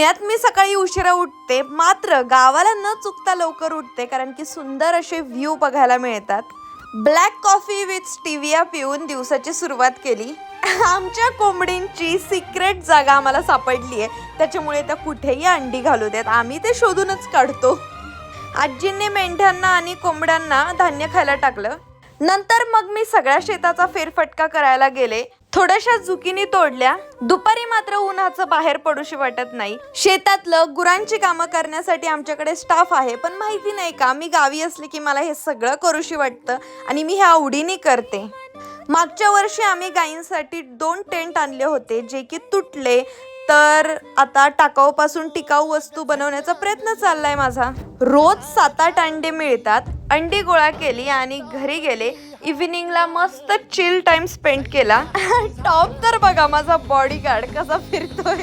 पुण्यात मी सकाळी उशिरा उठते. मात्र गावाला न चुकता लवकर उठते कारण की सुंदर असे व्ह्यू बघायला मिळतात. ब्लॅक कॉफी विथ स्टिविया पिऊन दिवसाची सुरुवात केली. आमच्या कोंबडींची सिक्रेट जागा आम्हाला सापडली आहे त्याच्यामुळे त्या कुठेही अंडी घालू देत. आम्ही ते शोधूनच काढतो. आजींनी मेंढ्यांना आणि कोंबड्यांना धान्य खायला टाकलं. नंतर मग मी सगळ्या शेताचा फेरफटका करायला गेले. थोड्याशा झुकीनी तोडल्या दुपारी मात्र उन्हाचं बाहेर पडूशी वाटत नाही. शेतातलं गुरांची कामं करण्यासाठी आमच्याकडे स्टाफ आहे पण माहिती नाही का मी गावी असले की मला हे सगळं करूशी वाटतं आणि मी हे आवडीने करते. मागच्या वर्षी आम्ही गायींसाठी दोन टेंट आणले होते जे की तुटले तर आता टाकाऊपासून टिकाऊ वस्तू बनवण्याचा प्रयत्न चाललाय माझा. रोज सात आठ अंडे मिळतात. अंडी गोळा केली आणि घरी गेले. इव्हिनिंगला मस्त चिल टाइम स्पेंड केला. टॉप तर बघा माझा बॉडीगार्ड कसा फिरतोय.